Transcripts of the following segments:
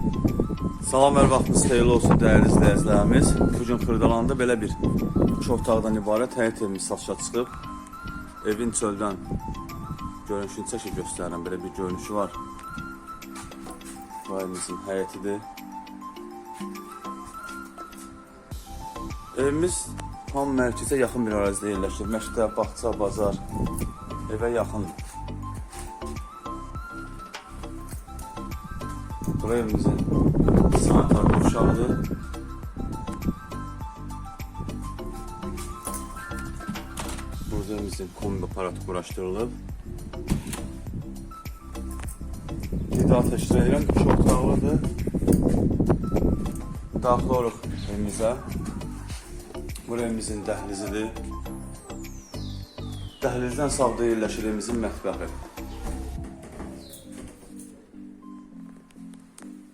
Salam hər vaxtınız xeyirli olsun dəyərli izləyicilərimiz. Bu gün Xırdalanda belə bir iki otaqdan ibarət həyət evimiz satışa çıxıb. Evin çöldən görünüşünü çəkib göstərirəm. Belə bir görünüşü var. Bu evimizin həyətidir. Evimiz tam mərkəzə yaxın bir ərazidə yerləşir. Məktəb, bağça, bazar evə yaxındır. Bura evimizin sanitar qurşağıdır. Burada evimizin kombi aparatı quraşdırılıb. Bir daha təşkil edirəm, iki otaqlıdır. Daxil oluq evimizə. Bura evimizin dəhlizidir. Dəhlizdən sağda yerləşir evimizin mətbəxi.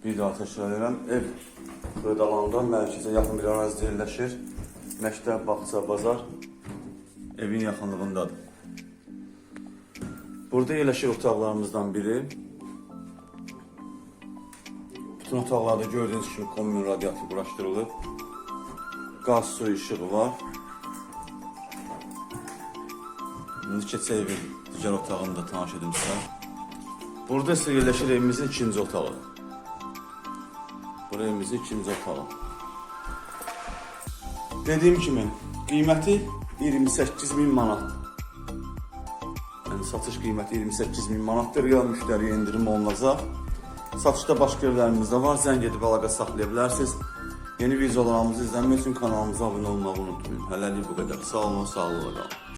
Bir daha təkrar edirəm. Ev Xırdalanda mərkəzə yaxın bir ərazidə yerləşir. Məktəb, bağça, bazar evin yaxınlığındadır. Burada yerləşir otaqlarımızdan biri. Bütün otaqlarda gördüyünüz kimi kombi radiatör quraşdırılıb. Qaz, su işığı var. İndi keçək evin digər otağını da tanış edim sizə. Burada isə yerləşir evimizin ikinci otağı. Evimizin ikinci otağı. Dediyim kimi, qiyməti 28 min manat. Yəni satış qiyməti 28 min manatdır. Real müştəriyə endirim olunacaq. Satışda başqa yerlərimiz də var. Zəng edib əlaqə saxlaya. Yeni videolarımızı izləmək üçün kanalımıza abunə olmağı unutmayın. Hələlik bu qədər. Sağ olun, sağlıqla qalın.